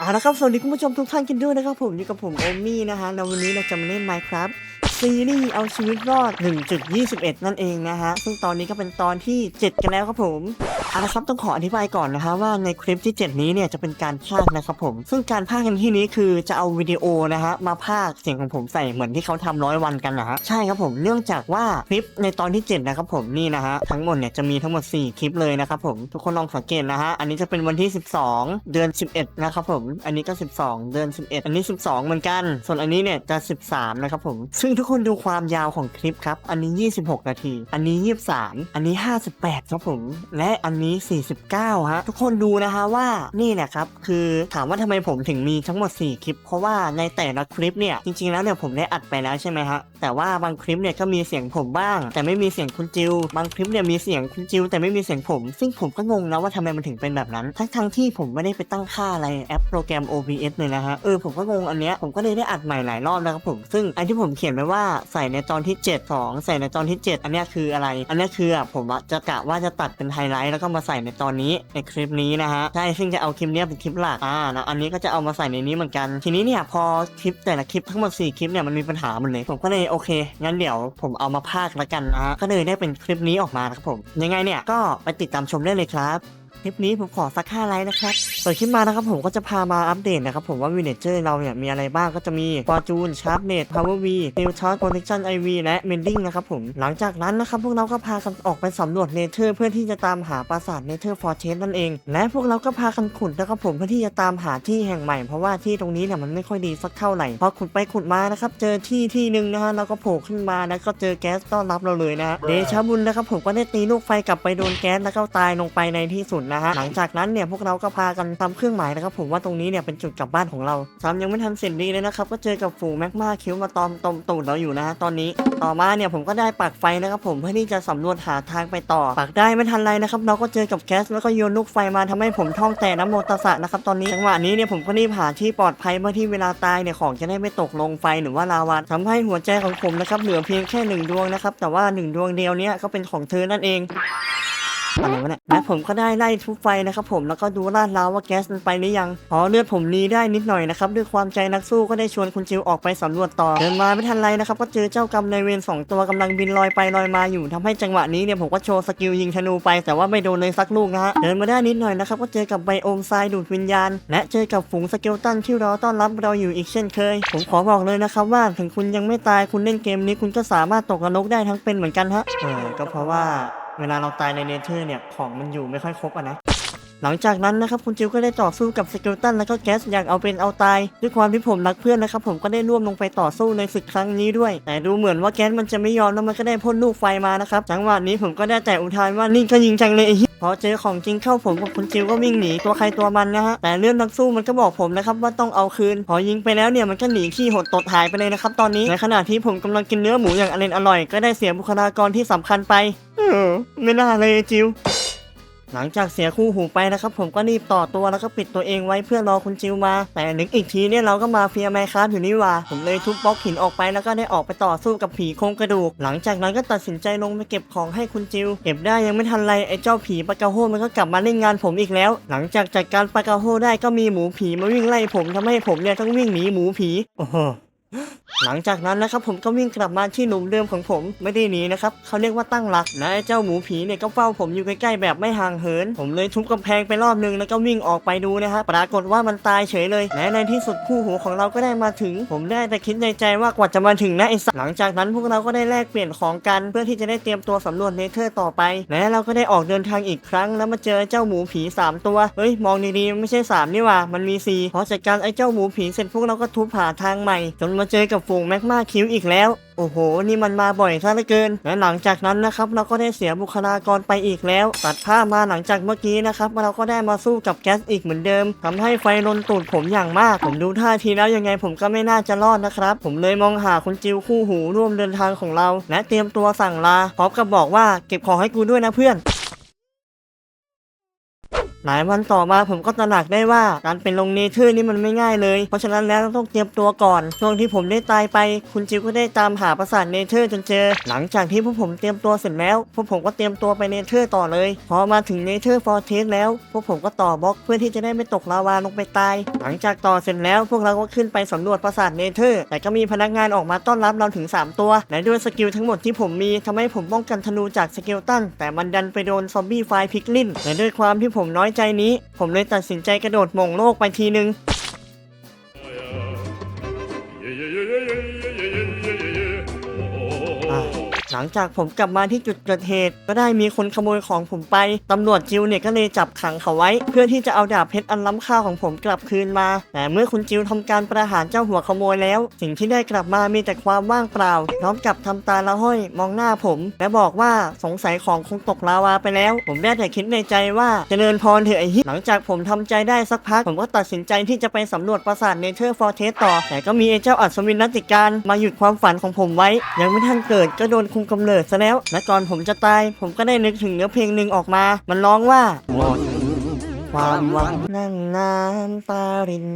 เอาละครับสวัสดีคุณผู้ชมทุกท่านกันด้วยนะครับผมอยู่กับผมโอมี่นะฮะแล้ววันนี้เราจะมาเล่น Minecraft ซีรีส์เอาชีวิตรอด 1.21 นั่นเองนะฮะ ซึ่งตอนนี้ก็เป็นตอนที่ 7 กันแล้วครับผมเอาละครับต้องขออธิบายก่อนนะฮะว่าในคลิปที่ 7 นี้เนี่ยจะเป็นการพากนะครับผม ซึ่งการพากในที่นี้คือจะเอาวิดีโอนะฮะมาพากเสียงของผมใส่เหมือนที่เขาทำร้อยวันกันนะฮะใช่ครับผมเนื่องจากว่าคลิปในตอนที่ 7 นะครับผมนี่นะฮะทั้งหมดเนี่ยจะมีทั้งหมด 4 คลิปเลยนะครับผมทุกคนลองสังเกตนะฮะอันนี้จะเป็นวันที่ 12 เดือน 11 นะครับผม อันนี้ก็ 12 เดือน 11 อันนี้ 12 เหมือนกัน ส่วนอันนี้เนี่ยจะ 13 นะครับผมซึ่งทุกคนดูความยาวของคลิปครับ อันนี้ 26 นาที อันนี้ 23 อันนี้ 58 ครับผม และอันนี้ 49 ฮะ ทุกคนดูนะฮะว่านี่แหละครับ คือถามว่าทำไมผมถึงมีทั้งหมด 4 คลิป เพราะว่าในแต่ละคลิปเนี่ย จริงๆแล้วเนี่ยผมได้อัดไปแล้วใช่ไหมฮะ แต่ว่าบางคลิปเนี่ยก็มีเสียงผมบ้าง แต่ไม่มีเสียงคุณจิว บางคลิปเนี่ยมีเสียงคุณจิว แต่ไม่มีเสียงผม ซึ่งผมก็งงนะว่าทำไมมันถึงเป็นแบบนั้น ทั้งๆที่ผมไม่ได้ไปตั้งค่าอะไรแอปโปรแกรม OBS เลยนะฮะ เออผมก็งงอันเนี้ย ผมก็เลยได้อัดใหม่หลายรอบนะครับผม ซึ่งอันที่ผมเขียนไว้ว่าใส่ในตอนที่ 7 2 ใส่ในตอนที่ 7 อันนี้คืออะไร อันนี้คือผมจะกะว่าจะตัดเป็นไฮไลท์แล้วก็มาใส่ในตอนนี้ในคลิปนี้นะฮะใช่ซึ่งจะเอาคลิปนี้เป็นคลิปหลักอ่าแล้วอันนี้ก็จะเอามาใส่ในนี้เหมือนกัน ทีนี้เนี่ยพอคลิปแต่ละคลิปทั้งหมด4คลิปเนี่ยมันมีปัญหาหมดเลยผมก็เลยโอเคงั้นเดี๋ยวผมเอามาพากละกันนะฮะก็เลยได้เป็นคลิปนี้ออกมานะครับผมยังไงเนี่ยก็ไปติดตามชมได้เลยครับ คลิปนี้ผมขอสัก5ไลค์นะครับเปิดคลิปมานะครับผมก็จะพามาอัปเดตนะครับผมว่าวินเนเจอร์เราเนี่ยมีอะไรบ้างก็จะมี Fortune Sharpnet Power V n e w t o r Protection IV และ Mending นะครับผมหลังจากนั้นนะครับพวกเราก็พากันออกไปสำรวจเนเธอร์เพื่อที่จะตามหาปราสาทเนเธอร์ฟอร์เทสนั่นเอง และพวกเราก็พากันขุดนะครับผมเพื่อที่จะตามหาที่แห่งใหม่เพราะว่าที่ตรงนี้เนี่ยมันไม่ค่อยดีสักเท่าไหร่พอขุดไปขุดมานะครับเจอที่ที่หนึ่งนะฮะเราก็โผล่ขึ้นมาแล้วก็เจอแก๊สต้อนรับเราเลยนะฮะเดชะบุญนะครับผมก็ได้ตีลูกไฟกลับไปโดนแก๊สแล้วก็ตายลงไปในที่สุดนะฮะหลังจากนั้นเนี่ยพวกเราก็พากันทำเครื่องหมายนะครับผมว่าตรงนี้เนี่ยเป็นจุดกลับบ้านของเราทำยังไม่ทันเสร็จดีเลยนะครับก็เจอกับฝูงแมกมาคิ้วมาตอมตมตูดเราอยู่นะฮะตอนนี้ต่อมาเนี่ยผมก็ได้ปักไฟนะครับผมเพื่อที่จะสำรวจหาทางไปต่อปักได้ไม่ทันไรนะครับเราก็เจอกับแก๊สแล้วก็โยนลูกไฟมาทำให้ผมท่องแต่น้ำโมตสะนะครับตอนนี้จังหวะนี้เนี่ยผมก็รีบหาที่ปลอดภัยเพื่อที่เวลาตายเนี่ยของจะได้ไม่ตกลงไฟหรือว่าลาวาทำให้หัวใจของผมนะครับเหลือเพียงแค่หนึ่งดวงนะครับแต่ว่าหนึ่งดวงเดียวเนี่ยก็เป็นของเธอนั่นเอง อะไรวะเนี่ยและผมก็ได้ไล่ทุบไฟนะครับผมแล้วก็ดูลาดราวว่าแก๊สมันไปหรือยังพอเลือดผมรีได้นิดหน่อยนะครับด้วยความใจนักสู้ก็ได้ชวนคุณจิวออกไปสำรวจต่อเดินมาไม่ทันไรนะครับก็เจอเจ้ากรรมนายเวรสองตัวกำลังบินลอยไปลอยมาอยู่ทำให้จังหวะนี้เนี่ยผมก็โชว์สกิลยิงธนูไปแต่ว่าไม่โดนเลยสักลูกนะฮะเดินมาได้นิดหน่อยนะครับก็เจอกับไบโอมทรายดูดวิญญาณ และเจอกับฝูงสเกลตันที่รอต้อนรับเราอยู่อีกเช่นเคย ผมขอบอกเลยนะครับว่าถึงคุณยังไม่ตายคุณเล่นเกมนี้คุณก็สามารถตกนรกได้ทั้งเป็นเหมือนกันฮะเออก็เพราะว่า เวลาเราตายในเนเธอร์เนี่ยของมันอยู่ไม่ค่อยครบอะนะ หลังจากนั้นนะครับคุณจิวก็ได้ต่อสู้กับสเกลตันแล้วก็แก๊สอย่างเอาเป็นเอาตาย ด้วยความที่ผมรักเพื่อนนะครับผมก็ได้ร่วมลงไปต่อสู้ในศึกครั้งนี้ด้วย แต่ดูเหมือนว่าแก๊สมันจะไม่ยอมแล้วมันก็ได้พ่นลูกไฟมานะครับจังหวะนี้ผมก็ได้แต่อุทานว่านี่ก็ยิงจังเลยพอเจอของจริงเข้าผมกับคุณจิวก็วิ่งหนีตัวใครตัวมันนะฮะแต่เรื่องนักสู้มันก็บอกผมนะครับว่าต้องเอาคืน พอยิงไปแล้วเนี่ยมันก็หนีขี้หดตดหายไปเลยนะครับตอนนี้ในขณะที่ผมกำลังกินเนื้อหมูอย่างอร่อยก็ได้เสียบุคลากรที่สำคัญไป เออไม่น่าเลยจิว หลังจากเสียคู่หูไปนะครับ ผมก็รีบต่อตัวแล้วก็ปิดตัวเองไว้เพื่อรอคุณจิวมา แต่นึกอีกทีเนี่ยเราก็มาเฟียไมค์ครับอยู่นี่ว่า ผมเลยทุบบล็อกหินออกไปแล้วก็ได้ออกไปต่อสู้กับผีโครงกระดูก หลังจากนั้นก็ตัดสินใจลงไปเก็บของให้คุณจิว เก็บได้ยังไม่ทันไรไอ้เจ้าผีปากาโฮมันก็กลับมาเล่นงานผมอีกแล้ว หลังจากจัดการปากาโฮได้ก็มีหมูผีมาวิ่งไล่ผมทำให้ผมเนี่ยต้องวิ่งหนีหมูผีโอ้โหหลังจากนั้นนะครับผมก็วิ่งกลับมาที่หลุมเดิมของผมไม่ได้หนีนะครับเขาเรียกว่าตั้งหลักและไอเจ้าหมูผีเนี่ยก็เฝ้าผมอยู่ใกล้ๆแบบไม่ห่างเหิน ผมเลยทุบกำแพงไปรอบนึงแล้วก็วิ่งออกไปดูนะฮะปรากฏว่ามันตายเฉยเลยและในที่สุดคู่หูของเราก็ได้มาถึง ผมได้แต่คิดในใจว่ากว่าจะมาถึงนะไอ้สัสหลังจากนั้นพวกเราก็ได้แลกเปลี่ยนของกันเพื่อที่จะได้เตรียมตัวสำรวจเนเธอร์ต่อไป และเราก็ได้ออกเดินทางอีกครั้งแล้วมาเจอเจ้าหมูผีสามตัวเฮ้ยมองดีๆไม่ใช่สามนี่ว่ามันมีสี่พอจัดการไอ้เจ้าหมูผีเสร็จพวกเราก็ทุบหาทางใหม่ จนมาเจอกับฝูงแมกมาคิวอีกแล้ว โอ้โห นี่มันมาบ่อยซะเหลือเกิน และหลังจากนั้นนะครับเราก็ได้เสียบุคลากรไปอีกแล้ว ตัดภาพมาหลังจากเมื่อกี้นะครับเราก็ได้มาสู้กับแก๊สอีกเหมือนเดิมทำให้ไฟลนตูดผมอย่างมาก ผมดูท่าทีแล้วยังไงผมก็ไม่น่าจะรอดนะครับ ผมเลยมองหาคุณจิวคู่หูร่วมเดินทางของเรา และเตรียมตัวสั่งลาพร้อมกับบอกว่าเก็บของให้กูด้วยนะเพื่อน หลายวันต่อมาผมก็ตระหนักได้ว่าการเป็นลงเนเธอร์นี่มันไม่ง่ายเลย เพราะฉะนั้นแล้วต้องเตรียมตัวก่อน ช่วงที่ผมได้ตายไป คุณจิวก็ได้ตามหาปราสาทเนเธอร์จนเจอ หลังจากที่พวกผมเตรียมตัวเสร็จแล้ว พวกผมก็เตรียมตัวไปเนเธอร์ต่อเลย พอมาถึงเนเธอร์ฟอร์เทสแล้ว พวกผมก็ต่อบล็อกเพื่อที่จะได้ไม่ตกลาวาลงไปตาย หลังจากต่อเสร็จแล้วพวกเราก็ขึ้นไปสำรวจปราสาทเนเธอร์ แต่ก็มีพนักงานออกมาต้อนรับเราถึง 3 ตัวและด้วยสกิลทั้งหมดที่ผมมีทำให้ผมป้องกันธนูจากสเกลตันแต่มันดันไปโดนซอมบี้ไฟพิกลินและด้วยความที่ผมน้อยใจนี้ ผมเลยตัดสินใจกระโดดมงโลกไปทีนึง หลังจากผมกลับมาที่จุดเกิดเหตุ ก็ได้มีคนขโมยของผมไป ตำรวจจิวเนี่ยก็เลยจับขังเขาไว้ เพื่อที่จะเอาดาบเพชรอันล้ำค่าของผมกลับคืนมา แต่เมื่อคุณจิวทำการประหารเจ้าหัวขโมยแล้ว สิ่งที่ได้กลับมามีแต่ความว่างเปล่า พร้อมกับทำตาละห้อยมองหน้าผม และบอกว่าสงสัยของคงตกลาวาไปแล้ว ผมได้แต่คิดในใจว่าเจริญพรเถอะไอ้ฮิหลังจากผมทำใจได้สักพัก ผมก็ตัดสินใจที่จะไปสำรวจปราสาทเนเธอร์ฟอร์เทสต่อ แต่ก็มีไอ้เจ้าอัศวินรัตติการมาหยุดความฝันของผมไว้ ยังไม่ทันเกิดก็โดนคมกำเนิดซะแล้ว และก่อนผมจะตาย ผมก็ได้นึกถึงเนื้อเพลงหนึ่งออกมา มันร้องว่าหมดความหวังนั่งน้ำตาริน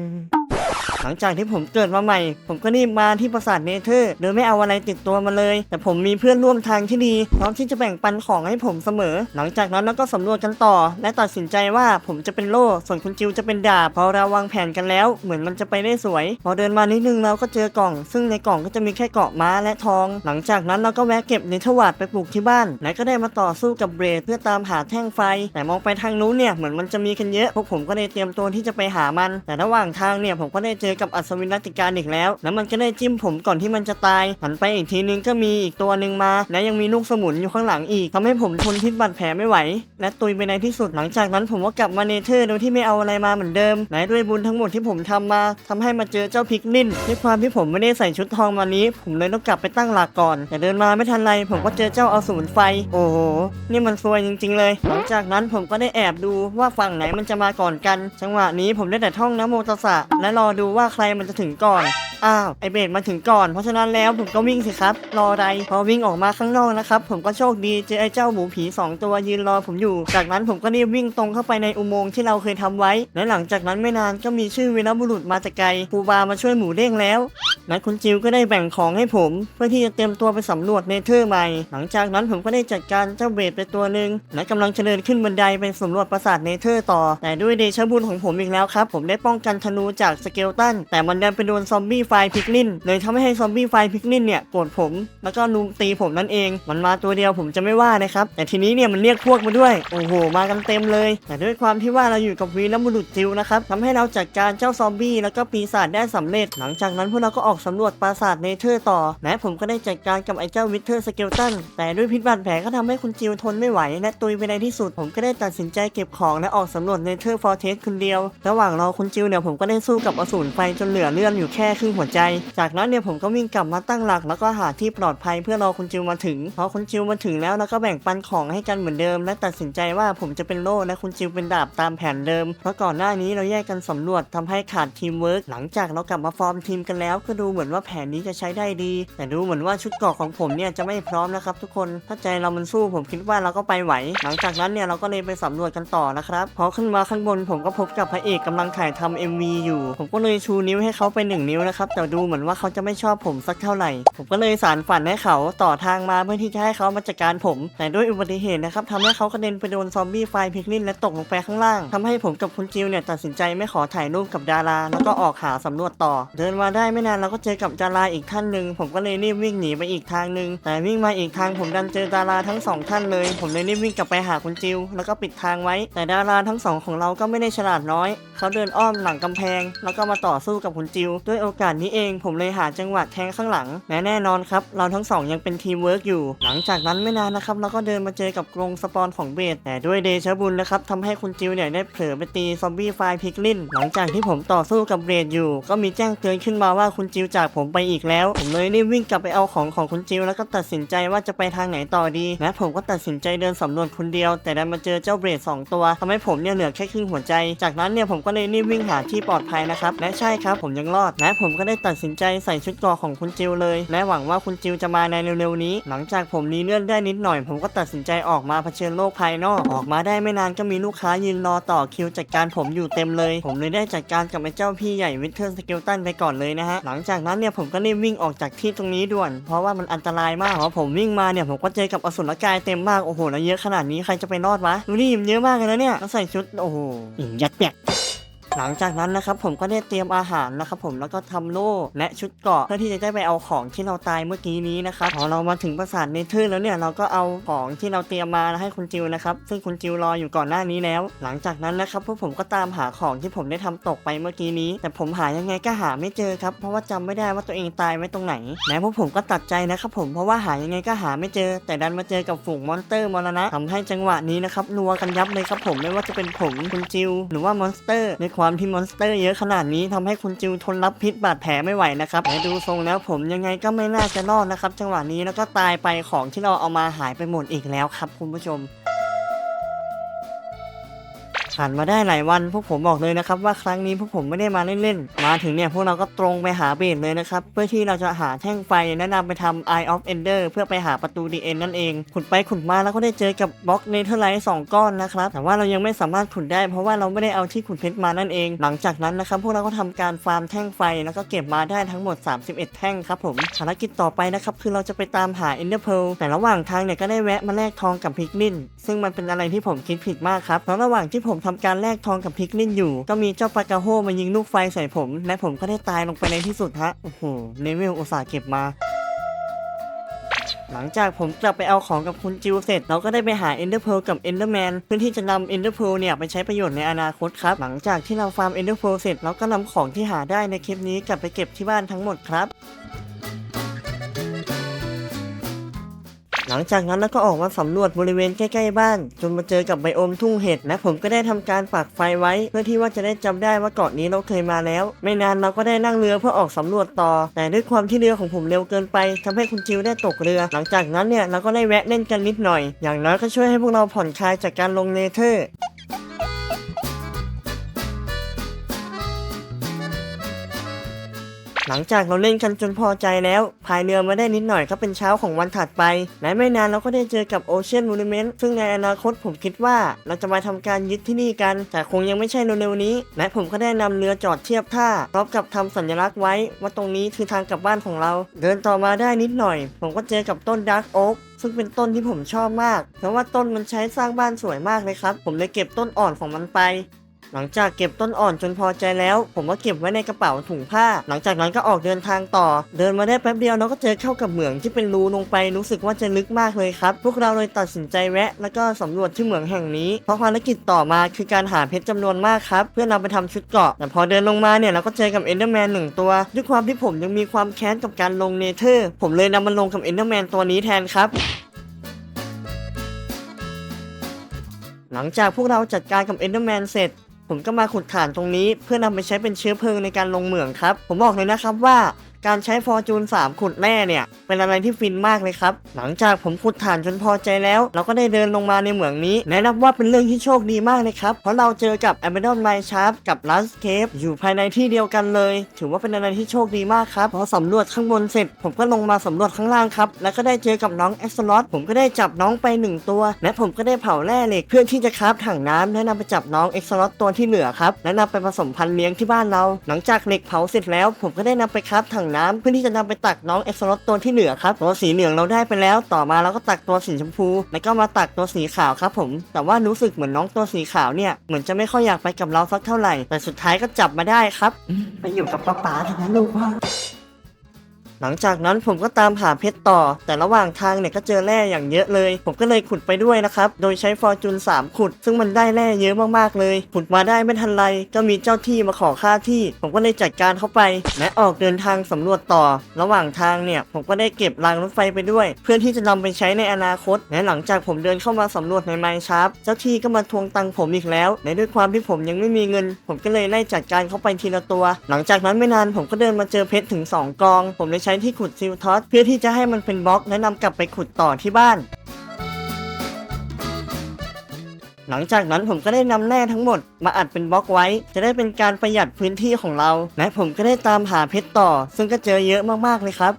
หลังจากที่ผมเกิดมาใหม่ ผมก็รีบมาที่ปราสาทเนเธอร์ โดยไม่เอาอะไรติดตัวมาเลย แต่ผมมีเพื่อนร่วมทางที่ดี พร้อมที่จะแบ่งปันของให้ผมเสมอ หลังจากนั้นเราก็สำรวจกันต่อ และตัดสินใจว่าผมจะเป็นโล่ส่วนคุณจิวจะเป็นดาบพอเราวางแผนกันแล้ว เหมือนมันจะไปได้สวย พอเดินมานิดนึงเราก็เจอกล่อง ซึ่งในกล่องก็จะมีแค่เกาะม้าและทอง หลังจากนั้นเราก็แวะเก็บเนเธอร์วาดไปปลูกที่บ้านและก็ได้มาต่อสู้กับเบรดเพื่อตามหาแท่งไฟ แต่มองไปทางนู้นเนี่ยเหมือนมันจะมีกันเยอะพวกผมก็เลยเตรียมตัวที่จะไปหามัน แต่ระหว่างทางเนี่ยผมก็ได้เจอกับอัศวินรัตติการอีกแล้ว แล้วมันก็ได้จิ้มผมก่อนที่มันจะตายหันไปอีกทีนึงก็มีอีกตัวหนึ่งมา และยังมีลูกสมุนอยู่ข้างหลังอีกทำให้ผมทนพิษบาดแผลไม่ไหว และตุยไปในที่สุดหลังจากนั้นผมก็กลับมาเนเธอร์โดยที่ไม่เอาอะไรมาเหมือนเดิมและด้วยบุญทั้งหมดที่ผมทำมาทำให้มาเจอเจ้าพิกลินด้วยความที่ผมไม่ได้ใส่ชุดทองมานี้ ผมเลยต้องกลับไปตั้งหลักก่อน แต่เดินมาไม่ทันไรผมก็เจอเจ้าอสูรไฟ โอ้โหนี่มันซวยจริง ๆ เลย หลังจากนั้นผมก็ได้แอบดูว่าฝั่งไหนมันจะมาก่อนกัน จังหวะนี้ผมได้แต่ท่องนะโมตสะและรอดูว่าาใครมันจะถึงก่อน อ้าวไอเบดมาถึงก่อน เพราะฉะนั้นแล้วผมก็วิ่งสิครับ รออะไรพอวิ่งออกมาข้างนอกนะครับ ผมก็โชคดีเจอไอเจ้าหมูผี 2 ตัวยืนรอผมอยู่ จากนั้นผมก็รีบวิ่งตรงเข้าไปในอุโมงค์ที่เราเคยทำไว้ และหลังจากนั้นไม่นานก็มีชื่อวีรบุรุษมาจากไกลปูบามาช่วยหมูเด้งแล้วและคุณจิวก็ได้แบ่งของให้ผม เพื่อที่จะเตรียมตัวไปสำรวจเนเธอร์ใหม่ หลังจากนั้นผมก็ได้จัดการเจ้าเบดไปตัวหนึ่งและกำลังจะเดินขึ้นบันไดไปสำรวจปราสาทเนเธอร์ต่อ แต่ด้วยเดชบุญของผมอีกแล้วครับ ผมได้ป้องกันธนูจากสเกลตันแต่มันดันไปโดนซอมบี้ไฟพิกลินเลยทำให้ซอมบี้ไฟพิกลินเนี่ยโกรธผม แล้วก็ลุมตีผมนั่นเอง มันมาตัวเดียวผมจะไม่ว่านะครับ แต่ทีนี้เนี่ยมันเรียกพวกมาด้วย โอ้โห มากันเต็มเลย แต่ด้วยความที่ว่าเราอยู่กับวีรบุรุษจิวนะครับทำให้เราจัดการเจ้าซอมบี้แล้วก็ปีศาจได้สำเร็จ หลังจากนั้นพวกเราก็ออกสำรวจปราสาทเนเธอร์ต่อและผมก็ได้จัดการกับไอ้เจ้าวิเทอร์สเกลตันแต่ด้วยพิษบาดแผลก็ทำให้คุณจิวทนไม่ไหวและตุยไปในที่สุด ผมก็ได้ตัดสินใจเก็บของและออกสำรวจเนเธอร์ฟอร์เทสคนเดียว ระหว่างรอคุณจิวเนี่ยผมก็ได้สู้กับอสูรไฟจนเหลือเลือดอยู่แค่ครึ่งหัวใจ จากนั้นเนี่ยผมก็วิ่งกลับมาตั้งหลัก แล้วก็หาที่ปลอดภัยเพื่อรอคุณจิวมาถึงพอคุณจิวมาถึงแล้วเราก็แบ่งปันของให้กันเหมือนเดิม และตัดสินใจว่าผมจะเป็นโล่และคุณจิวเป็นดาบตามแผนเดิม เพราะก่อนหน้านี้เราแยกกันสำรวจทำให้ขาดทีมเวิร์กหลังจากเรากลับมาฟอร์มทีมกันแล้วก็ดูเหมือนว่าแผนนี้จะใช้ได้ดี แต่ดูเหมือนว่าชุดเกราะของผมเนี่ยจะไม่พร้อมนะครับทุกคนถ้าใจเรามันสู้ผมคิดว่าเราก็ไปไหว หลังจากนั้นเนี่ยเราก็เลยไปสำรวจกันต่อนะครับพอขึ้นมาข้างบนผมก็พบกับพระเอกกำลังถ่ายทำ MV อยู่ ผมก็เลยชูนิ้วให้เขาไปหนึ่งนิ้วนะครับแต่ดูเหมือนว่าเขาจะไม่ชอบผมสักเท่าไหร่ ผมก็เลยสารฝันให้เขาต่อทางมาเพื่อที่จะให้เขามาจัดการผม แต่ด้วยอุบัติเหตุนะครับทำให้เขากระเด็นไปโดนซอมบี้ไฟพิกลินและตกลงไปข้างล่างทำให้ผมกับคุณจิวเนี่ยตัดสินใจไม่ขอถ่ายรูปกับดารา แล้วก็ออกหาสำรวจต่อ เดินมาได้ไม่นานเราก็เจอกับดาราอีกท่านหนึ่งผมก็เลยรีบวิ่งหนีไปอีกทางหนึ่งแต่วิ่งมาอีกทางผมดันเจอดาราทั้งสองท่านเลย ผมเลยรีบวิ่งกลับไปหาคุณจิวแล้วก็ปิดทางไว้ แต่ดาราทั้งสองของเราก็ไม่ได้ฉลาดน้อย เขาเดินอ้อมหลังกำแพง แล้วก็มาต่อ่อสู้กับคุณจิว ด้วยโอกาสนี้เองผมเลยหาจังหวะแทงข้างหลังและแน่นอนครับเราทั้งสองยังเป็นทีมเวิร์กอยู่ หลังจากนั้นไม่นานนะครับเราก็เดินมาเจอกับกรงสปอนของเบสแต่ด้วยเดชบุญนะครับทำให้คุณจิวเนี่ยได้เผลอไปตีซอมบี้ไฟพิกลินหลังจากที่ผมต่อสู้กับเบสอยู่ ก็มีแจ้งเตือนขึ้นมาว่าคุณจิวจากผมไปอีกแล้ว ผมเลยรีบวิ่งกลับไปเอาของของคุณจิวแล้วก็ตัดสินใจว่าจะไปทางไหนต่อดีและผมก็ตัดสินใจเดินสำรวจคนเดียว แต่ดันมาเจอเจ้าเบสสองตัวทำให้ผมเนี่ยเหลือแค่ครึ่งหัวใจ จากนั้นเนี่ยผมก็เลยรีบวิ่งหาที่ปลอดภัยนะครับและใช่ครับผมยังรอด และผมก็ได้ตัดสินใจใส่ชุดเกราะของคุณจิวเลย และหวังว่าคุณจิวจะมาในเร็วๆนี้ หลังจากผมรีเลื่อนได้นิดหน่อย ผมก็ตัดสินใจออกมาเผชิญโลกภายนอก ออกมาได้ไม่นานก็มีลูกค้ายืนรอต่อคิวจัดการผมอยู่เต็มเลย ผมเลยได้จัดการกับไอ้เจ้าพี่ใหญ่วิเทอร์สเกลตันไปก่อนเลยนะฮะ หลังจากนั้นเนี่ยผมก็รีบวิ่งออกจากที่ตรงนี้ด่วน เพราะว่ามันอันตรายมากเพราะผมวิ่งมาเนี่ยผมก็เจอกับอสุรกายเต็มมากโอ้โหแล้วเยอะขนาดนี้ใครจะไปรอดวะดูดิมันเยอะมากเลยนะเนี่ยแล้วใส่ชุดโอ้โหยัดแปก หลังจากนั้นนะครับผมก็ได้เตรียมอาหารนะครับผมแล้วก็ทำโล่และชุดเกราะเพื่อที่จะได้ไปเอาของที่เราตายเมื่อกี้นี้นะครับพอเรามาถึงปราสาทเนเธอร์แล้วเนี่ยเราก็เอาของที่เราเตรียมมาให้คุณจิวนะครับซึ่งคุณจิวรออยู่ก่อนหน้านี้แล้ว หลังจากนั้นนะครับพวกผมก็ตามหาของที่ผมได้ทำตกไปเมื่อกี้นี้ แต่ผมหายังไงก็หาไม่เจอครับเพราะว่าจำไม่ได้ว่าตัวเองตายไว้ตรงไหนแม้พวกผมก็ตัดใจนะครับผมเพราะว่าหายังไงก็หาไม่เจอ แต่ดันมาเจอกับฝูงมอนสเตอร์มรณะทำให้จังหวะนี้นะครับนัวกันยับเลยครับผมไม่ว่าจะเป็นผมคุณจิวหรือว่ามอนสเตอร์ในความที่มอนสเตอร์เยอะขนาดนี้ทำให้คุณจิวทนรับพิษบาดแผลไม่ไหวนะครับแต่ดูทรงแล้วผมยังไงก็ไม่น่าจะรอดนะครับ จังหวะนี้แล้วก็ตายไปของที่เราเอามาหายไปหมดอีกแล้วครับคุณผู้ชม ผ่านมาได้หลายวันพวกผมบอกเลยนะครับว่าครั้งนี้พวกผมไม่ได้มาเล่นๆ มาถึงเนี่ยพวกเราก็ตรงไปหาเบสเลยนะครับ เพื่อที่เราจะหาแท่งไฟแนะนำไปทำ Eye of Ender เพื่อไปหาประตู DN นั่นเอง ขุดไปขุดมาแล้วก็ได้เจอกับบล็อกเนเธอร์ไลท์สองก้อนนะครับ แต่ว่าเรายังไม่สามารถขุดได้ เพราะว่าเราไม่ได้เอาที่ขุดเพชรมานั่นเอง หลังจากนั้นนะครับพวกเราก็ทำการฟาร์มแท่งไฟแล้วก็เก็บมาได้ทั้งหมด 31 แท่งครับผมภารกิจต่อไปนะครับคือเราจะไปตามหา Ender Pearl แต่ระหว่างทางเนี่ยก็ได้แวะมาแลกทองกับพิกลินซึ่งมันเป็นอะไรที่ผมคิดผิดมากครับเพราะระหว่างที่ผมทำการแลกทองกับพิกลินอยู่ ก็มีเจ้าปากาโฮมายิงลูกไฟใส่ผม และผมก็ได้ตายลงไปในที่สุดฮะ โอ้โหเลเวลอุตส่าห์เก็บมาหลังจากผมกลับไปเอาของกับคุณจิวเสร็จ เราก็ได้ไปหา Ender Pearl กับ Enderman เพื่อที่จะนำ Ender Pearl เนี่ยไปใช้ประโยชน์ในอนาคตครับ หลังจากที่เราฟาร์ม Ender Pearl เสร็จเราก็นำของที่หาได้ในคลิปนี้กลับไปเก็บที่บ้านทั้งหมดครับ หลังจากนั้นเราก็ออกมาสำรวจบริเวณใกล้ๆบ้าน จนมาเจอกับไบโอมทุ่งเห็ดและผมก็ได้ทำการปักไฟไว้ เพื่อที่ว่าจะได้จำได้ว่าเกาะนี้เราเคยมาแล้ว ไม่นานเราก็ได้นั่งเรือเพื่อออกสำรวจต่อ แต่ด้วยความที่เรือของผมเร็วเกินไปทำให้คุณจิวได้ตกเรือ หลังจากนั้นเนี่ยเราก็ได้แวะเล่นกันนิดหน่อย อย่างน้อยก็ช่วยให้พวกเราผ่อนคลายจากการลงเนเธอร์ หลังจากเราเล่นกันจนพอใจแล้วพายเรือมาได้นิดหน่อยก็เป็นเช้าของวันถัดไปและไม่นานเราก็ได้เจอกับ Ocean Monument ซึ่งในอนาคตผมคิดว่าเราจะมาทำการยึดที่นี่กัน แต่คงยังไม่ใช่เร็วๆนี้ และผมก็ได้นำเรือจอดเทียบท่าพร้อมกับทำสัญลักษณ์ไว้ ว่าตรงนี้คือทางกลับบ้านของเรา เดินต่อมาได้นิดหน่อย ผมก็เจอกับต้น Dark Oak ซึ่งเป็นต้นที่ผมชอบมาก เพราะว่าต้นมันใช้สร้างบ้านสวยมากเลยครับ ผมเลยเก็บต้นอ่อนของมันไป หลังจากเก็บต้นอ่อนจนพอใจแล้ว ผมก็เก็บไว้ในกระเป๋าถุงผ้า หลังจากนั้นก็ออกเดินทางต่อ เดินมาได้แป๊บเดียวเราก็เจอเข้ากับเหมืองที่เป็นรูลงไปรู้สึกว่าจะลึกมากเลยครับ พวกเราเลยตัดสินใจแวะ แล้วก็สำรวจที่เหมืองแห่งนี้ เพราะภารกิจต่อมาคือการหาเพชรจำนวนมากครับ เพื่อนำไปทำชุดเกราะแต่พอเดินลงมาเนี่ยเราก็เจอกับเอนเดอร์แมนหนึ่งตัว ด้วยความที่ผมยังมีความแค้นกับการลงเนเธอร์ ผมเลยนำมันลงกับเอนเดอร์แมนตัวนี้แทนครับหลังจากพวกเราจัดการกับเอนเดอร์แมนเสร็จ ผมก็มาขุดถ่านตรงนี้ เพื่อนำไปใช้เป็นเชื้อเพลิงในการลงเหมืองครับ ผมบอกเลยนะครับว่า การใช้ฟอร์จูน3ขุดแร่เนี่ย เป็นอะไรที่ฟินมากเลยครับ หลังจากผมขุดถ่านจนพอใจแล้ว เราก็ได้เดินลงมาในเหมืองนี้แนะนำว่าเป็นเรื่องที่โชคดีมากเลยครับ เพราะเราเจอกับ a b a d o n Mine Shaft กับ Last Cave อยู่ภายในที่เดียวกันเลย ถือว่าเป็นอะไรที่โชคดีมากครับพอสำรวจข้างบนเสร็จ ผมก็ลงมาสำรวจข้างล่างครับแล้วก็ได้เจอกับน้อง a x o l o t ผมก็ได้จับน้องไปหนึ่งตัว และผมก็ได้เผาแร่เหล็กเพื่อที่จะคราฟถังน้ำและนำไปจับน้อง a x o l o t ตัวที่เหลือครับและนำไปผสมพันธุ์เลี้ยงที่บ้านเรา หลังจากเหล็กเผาเสร็จแล้ว ผมก็ได้นำไปคราฟถังน้ำเพื่อที่จะนำไปตักน้อง a x o l o t ตัวที่เหลือครับตัวสีเหลืองเราได้ไปแล้ว ต่อมาเราก็ตักตัวสีชมพู แล้วก็มาตักตัวสีขาวครับผม แต่ว่ารู้สึกเหมือนน้องตัวสีขาวเนี่ยเหมือนจะไม่ค่อยอยากไปกับเราสักเท่าไหร่ แต่สุดท้ายก็จับมาได้ครับ ไปอยู่กับป้าป๋าเถอะนะลูกพ่อ หลังจากนั้นผมก็ตามหาเพชรต่อ แต่ระหว่างทางเนี่ยก็เจอแร่อย่างเยอะเลย ผมก็เลยขุดไปด้วยนะครับ โดยใช้ฟอร์จูน3ขุด ซึ่งมันได้แร่เยอะมากๆเลย ขุดมาได้ไม่ทันไรก็มีเจ้าที่มาขอค่าที่ ผมก็เลยจัดการเข้าไป และออกเดินทางสำรวจต่อ ระหว่างทางเนี่ยผมก็ได้เก็บรางรถไฟไปด้วย เพื่อที่จะนำไปใช้ในอนาคต และหลังจากผมเดินเข้ามาสำรวจในไมน์ชาร์ปเจ้าที่ก็มาทวงตังค์ผมอีกแล้วและด้วยความที่ผมยังไม่มีเงิน ผมก็เลยไล่จัดการเข้าไปทีละตัว หลังจากนั้นไม่นานผมก็เดินมาเจอเพชรถึงสองกอง ผมเลยใช้ที่ขุดซิลท็อตเพื่อที่จะให้มันเป็นบล็อกและนำกลับไปขุดต่อที่บ้าน หลังจากนั้นผมก็ได้นำแร่ทั้งหมดมาอัดเป็นบล็อกไว้ จะได้เป็นการประหยัดพื้นที่ของเรา และผมก็ได้ตามหาเพชรต่อ ซึ่งก็เจอเยอะมากๆเลยครับ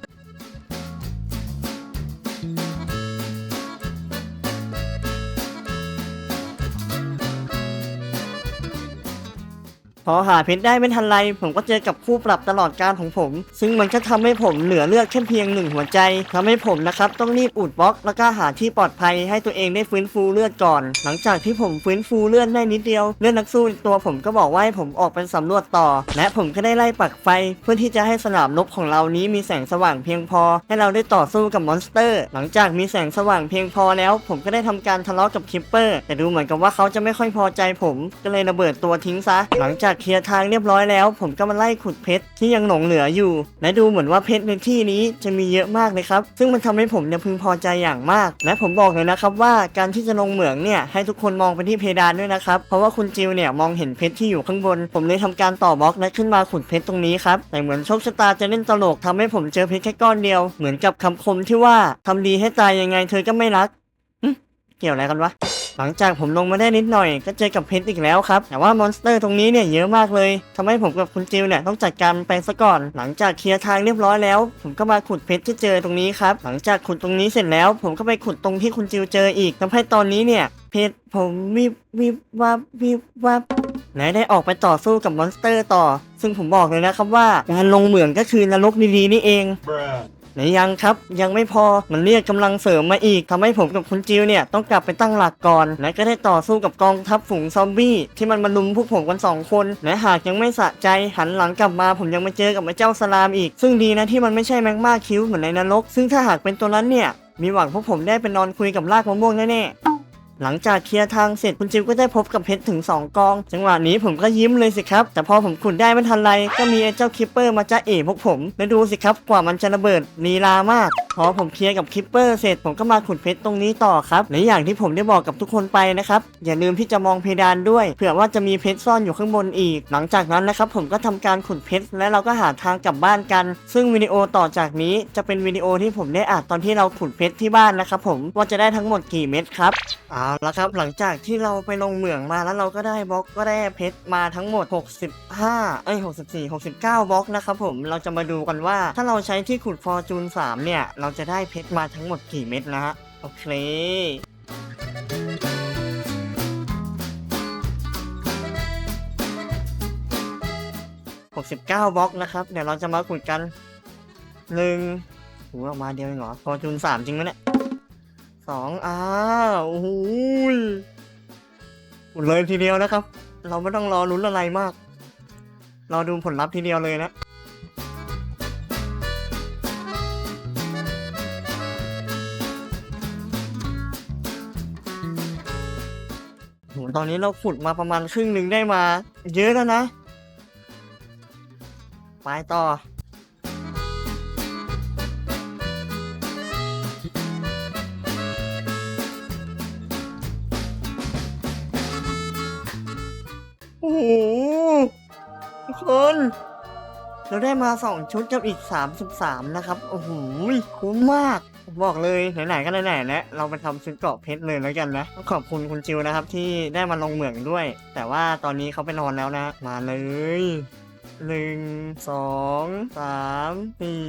พอหาเพชรได้ไม่ทันไร ผมก็เจอกับคู่ปรับตลอดการของผม ซึ่งมันก็ทำให้ผมเหลือเลือดแค่เพียงหนึ่งหัวใจทำให้ผมนะครับต้องรีบอุดบล็อกแล้วก็หาที่ปลอดภัยให้ตัวเองได้ฟื้นฟูเลือดก่อน หลังจากที่ผมฟื้นฟูเลือดได้นิดเดียวเลือดนักสู้ตัวผมก็บอกว่าให้ผมออกไปสำรวจต่อ และผมก็ได้ไล่ปักไฟ เพื่อที่จะให้สนามรบของเรานี้มีแสงสว่างเพียงพอ ให้เราได้ต่อสู้กับมอนสเตอร์ หลังจากมีแสงสว่างเพียงพอแล้ว ผมก็ได้ทำการทะเลาะกับคิปเปอร์แต่ดูเหมือนกับว่าเขาจะไม่ค่อยพอใจผมก็เลยระเบิดตัวทิ้งซะ หลังจากเคลียร์ทางเรียบร้อยแล้ว ผมก็มาไล่ขุดเพชรที่ยังหลงเหลืออยู่ และดูเหมือนว่าเพชรในที่นี้จะมีเยอะมากเลยครับ ซึ่งมันทำให้ผมเนี่ยพึงพอใจอย่างมาก และผมบอกเลยนะครับว่าการที่จะลงเหมืองเนี่ยให้ทุกคนมองไปที่เพดานด้วยนะครับ เพราะว่าคุณจิวเนี่ยมองเห็นเพชรที่อยู่ข้างบน ผมเลยทำการต่อบล็อกและขึ้นมาขุดเพชรตรงนี้ครับ แต่เหมือนโชคชะตาจะเล่นตลกทำให้ผมเจอเพชรแค่ก้อนเดียว เหมือนกับคำคมที่ว่าทำดีให้ตายยังไงเธอก็ไม่รัก กี่ยวอะไรกันวะ หลังจากผมลงมาได้นิดหน่อย ก็เจอกับเพชรอีกแล้วครับ แต่ว่ามอนสเตอร์ตรงนี้เนี่ยเยอะมากเลยทำให้ผมกับคุณจิวเนี่ยต้องจัดการไปซะก่อน หลังจากเคลียร์ทางเรียบร้อยแล้ว ผมก็มาขุดเพชรที่เจอตรงนี้ครับ หลังจากขุดตรงนี้เสร็จแล้ว ผมก็ไปขุดตรงที่คุณจิวเจออีกทำให้ตอนนี้เนี่ย เพชรผมวิบวิบวับวิบวับและได้ออกไปต่อสู้กับมอนสเตอร์ต่อ ซึ่งผมบอกเลยนะครับว่าการลงเหมืองก็คือนรกดีๆนี่เอง Bruh. ไหนยังครับยังไม่พอมันเรียกกำลังเสริมมาอีกทำให้ผมกับคุณจิวเนี่ยต้องกลับไปตั้งหลักก่อน และก็ได้ต่อสู้กับกองทัพฝูงซอมบี้ที่มันมาลุมพวกผมกันสองคน และหากยังไม่สะใจหันหลังกลับมา ผมยังมาเจอกับไอ้เจ้าสลามอีก ซึ่งดีนะที่มันไม่ใช่แมงมาคิ้วเหมือนในนรก ซึ่งถ้าหากเป็นตัวนั้นเนี่ยมีหวังพวกผมได้ไปนอนคุยกับรากมะม่วงแน่ๆ หลังจากเคลียร์ทางเสร็จคุณจิวก็ได้พบกับเพชรถึง 2 กอง จังหวะนี้ผมก็ยิ้มเลยสิครับ แต่พอผมขุดได้ไม่ทันไร ก็มีเจ้าคิปเปอร์มาจ้าเอ๋พวกผม แล้วดูสิครับกว่ามันจะระเบิดลีลามาก พอผมเคลียร์กับคิปเปอร์เสร็จผมก็มาขุดเพชรตรงนี้ต่อครับและอย่างที่ผมได้บอกกับทุกคนไปนะครับอย่าลืมที่จะมองเพดานด้วยเผื่อว่าจะมีเพชรซ่อนอยู่ข้างบนอีก หลังจากนั้นนะครับผมก็ทำการขุดเพชรและเราก็หาทางกลับบ้านกัน ซึ่งวิดีโอต่อจากนี้จะเป็นวิดีโอที่ผมได้อัดตอนที่เราขุดเพชรที่บ้านนะครับผมว่าจะได้ทั้งหมดกี่เม็ดครับเอาละครับหลังจากที่เราไปลงเหมืองมาแล้วเราก็ได้บล็อกก็ได้เพชรมาทั้งหมด 65 เอ้ย 64 69 บล็อกนะครับผมเราจะมาดูกันว่า ถ้าเราใช้ที่ขุดฟอร์จูน3เนี่ย เราจะได้เพชรมาทั้งหมดกี่เม็ดนะฮะโอเค69บเก้าบล็อกนะครับ เดี๋ยวเราจะมาขุดกันหนึ่งหูออกมาเดียวเองเหรอฟอร์จูน3จริงไหมเนี่ย สองอ้าวโอ้โหหมดเลยทีเดียวนะครับ เราไม่ต้องรอลุ้นอะไรมาก รอดูผลลัพธ์ทีเดียวเลยนะโหตอนนี้เราขุดมาประมาณครึ่งหนึ่งได้มา เยอะแล้วนะ ไปต่อ คน เราได้มา 2 ชุดกับอีก 33 นะครับ โอ้โหคุ้มมาก บอกเลยไหนๆก็ไหนๆแล้วเราไปทำชุดเกราะเพชรเลยแล้วกันนะขอบคุณคุณจิวนะครับ ที่ได้มาลงเหมืองด้วย แต่ว่าตอนนี้เขาไปนอนแล้วนะ มาเลยหนึ่งสองสามสี่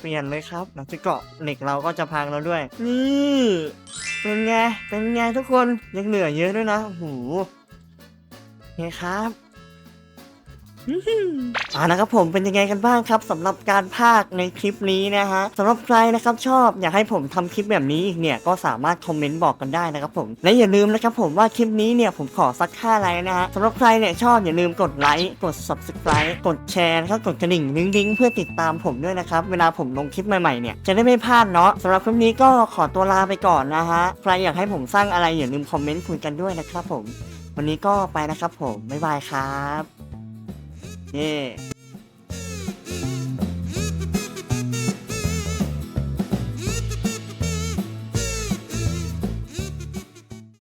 เปลี่ยนเลยครับแล้วชุดเกาะเหล็กเราก็จะพังแล้วด้วย นี่เป็นไง เป็นไงทุกคนยังเหลือเยอะด้วยนะโอ้โหโอเคครับ อ่านะครับผมเป็นยังไงกันบ้างครับสำหรับการพากย์ในคลิปนี้นะฮะสำหรับใครนะครับชอบอยากให้ผมทำคลิปแบบนี้อีกเนี่ยก็สามารถคอมเมนต์บอกกันได้นะครับผมและอย่าลืมนะครับผมว่าคลิปนี้เนี่ยผมขอสัก5ไลค์นะฮะสำหรับใครเนี่ยชอบอย่าลืมกดไลค์กด subscribe กดแชร์นะครับกดกระดิ่งลิงก์ๆเพื่อติดตามผมด้วยนะครับเวลาผมลงคลิปใหม่ๆเนี่ยจะได้ไม่พลาดเนาะสำหรับคลิปนี้ก็ขอตัวลาไปก่อนนะฮะใครอยากให้ผมสร้างอะไรอย่าลืมคอมเมนต์คุยกันด้วยนะครับผม วันนี้ก็ไปนะครับผมบ๊ายบายครับ เย้